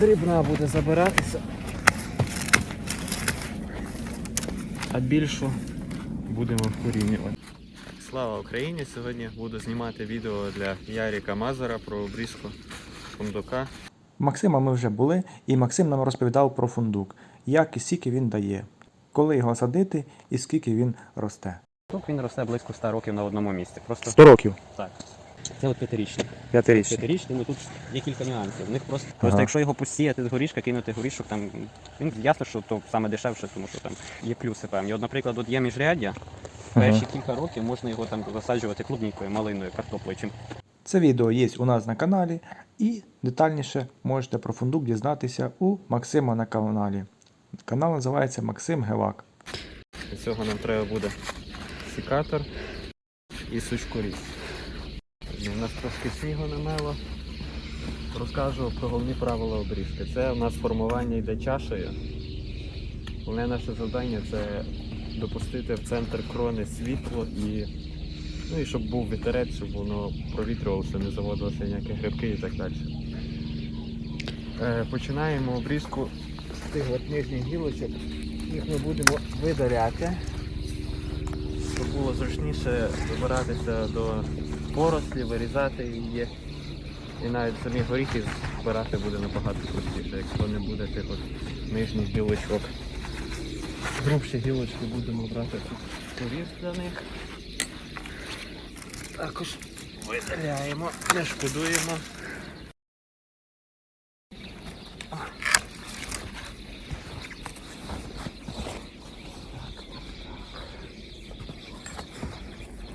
дрібна буде забиратися. А більшу будемо вкорінювати. Слава Україні! Сьогодні буду знімати відео для Яріка Мазара про обрізку фундука. Максима ми вже були, і Максим нам розповідав про фундук, як і скільки він дає, коли його садити і скільки він росте. Тут він росте близько 100 років на одному місці. Просто 100 років, так. Це от п'ятирічник. П'ятирічний. П'ятирічний, ну тут є кілька нюансів. У них просто, Ага. просто якщо його посіяти з горішка, кинути горішок, там він ясно, що то саме дешевше, тому що там є плюси певні. От, наприклад, от є міжряддя. Перші кілька років можна його там засаджувати клубнікою, малиною, картоплею. Це відео є у нас на каналі, і детальніше можете про фундук дізнатися у Максима на каналі. Канал називається Максим Гевак. Для цього нам треба буде секатор і сучкоріз. У нас трошки снігу намело. Розкажу про головні правила обрізки. Це у нас формування йде чашею. Головне наше завдання це допустити в центр крони світло і, ну, і щоб був вітерець, щоб воно провітрювалося, не заводилося ніякі грибки і так далі. Е, починаємо обрізку з тих от нижніх гілочок. Їх ми будемо видаляти, щоб було зручніше вибиратися до порослі, вирізати її. І навіть самі горіхи збирати буде набагато простіше, якщо не буде тих от нижніх гілочок. Грубші гілочки будемо брати тут поріз для них. Також видаляємо, не шкодуємо.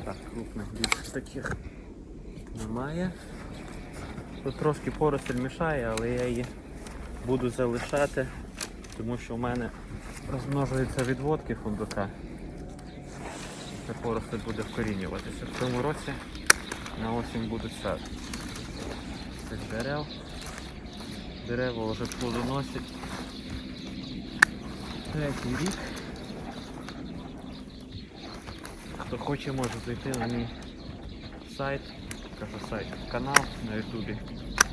Так, крупних більше таких немає. Тут трошки поросль мішає, але я її буду залишати, тому що в мене розмножуються відводки фундука. Ця поросль буде вкорінюватися. В цьому році на осінь будуть саджати. Цих дерев. Дерева вже плодоносять. Третій рік. Хто хоче, може зайти на мій сайт, кажу сайт, канал на ютубі.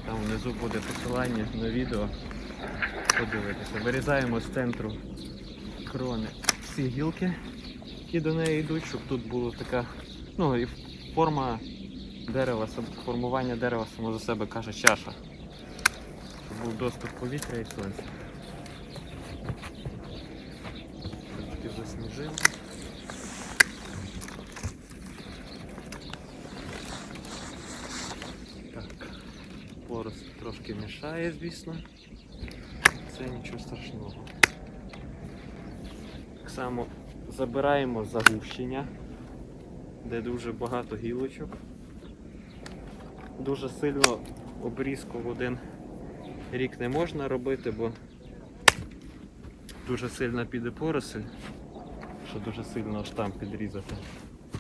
Там внизу буде посилання на відео. Подивитися. Вирізаємо з центру крони всі гілки, які до неї йдуть, щоб тут була така, ну і форма дерева, формування дерева само за себе каже чаша. Щоб був доступ повітря і сонця. Трошки засніжив. Порост трошки мішає, звісно. Це нічого страшного. Так само забираємо загущення, де дуже багато гілочок. Дуже сильно обрізку в один рік не можна робити, бо дуже сильно піде поросль, що дуже сильно аж там підрізати.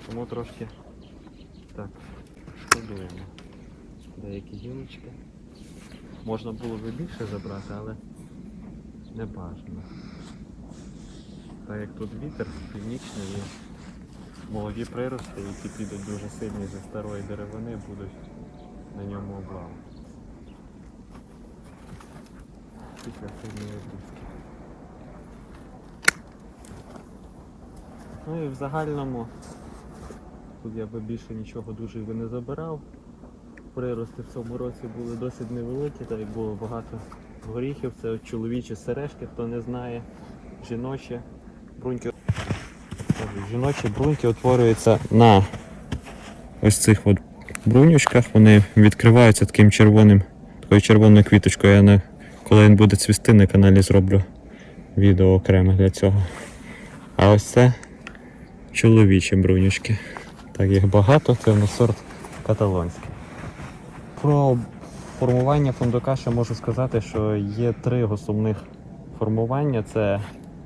Тому трошки так, шкодуємо деякі гілочки. Можна було б і більше забрати, але не бажано. Так як тут вітер північний і молоді прирости, які підуть дуже сильні зі старої деревини, будуть на ньому облаву. Після сильної обрізки. Ну і в загальному тут я би більше нічого дуже би не забирав. Прирости в цьому році були досить невеликі, так як було багато горіхів. Це чоловічі сережки, хто не знає. Жіночі бруньки. Жіночі бруньки утворюються на ось цих от брунючках. Вони відкриваються таким червоним, такою червоною квіточкою. Я на, коли він буде цвісти на каналі зроблю відео окремо для цього. А ось це чоловічі брунючки. Так, їх багато, це в нас сорт каталонський. Про формування фундука ще можу сказати, що є три основних формування: це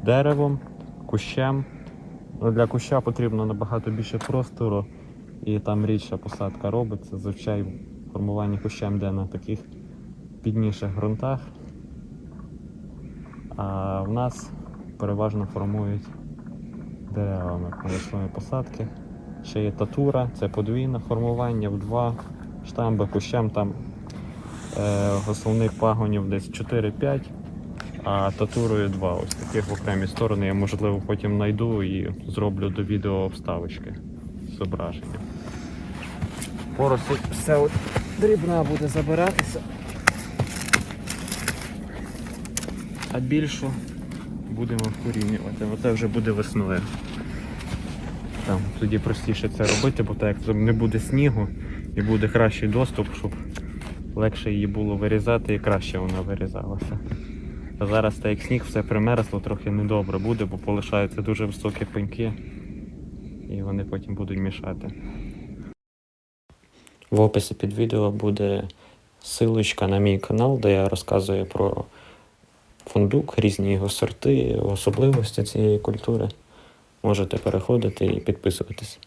деревом, кущем. Ну, Для куща потрібно набагато більше простору, і там рідша посадка робиться. Зазвичай формування кущем йде на таких підніших ґрунтах. А в нас переважно формують деревами помічної посадки. Ще є татура, це подвійне формування в два штамби кущем там Е, основних пагонів десь 4-5, а татурою 2. Ось таких в окремі сторони. Я можливо потім знайду і зроблю до відео вставочки з зображенням. Поросль все от дрібна буде забиратися. А більшу будемо вкорінювати. Оце вже буде весною. Там тоді простіше це робити, бо так як не буде снігу і буде кращий доступ, щоб легше її було вирізати і краще вона вирізалася. А зараз так як сніг все примерзло, трохи недобре буде, бо полишаються дуже високі пеньки і вони потім будуть мішати. В описі під відео буде силочка на мій канал, де я розказую про фундук, різні його сорти, особливості цієї культури. Можете переходити і підписуватись.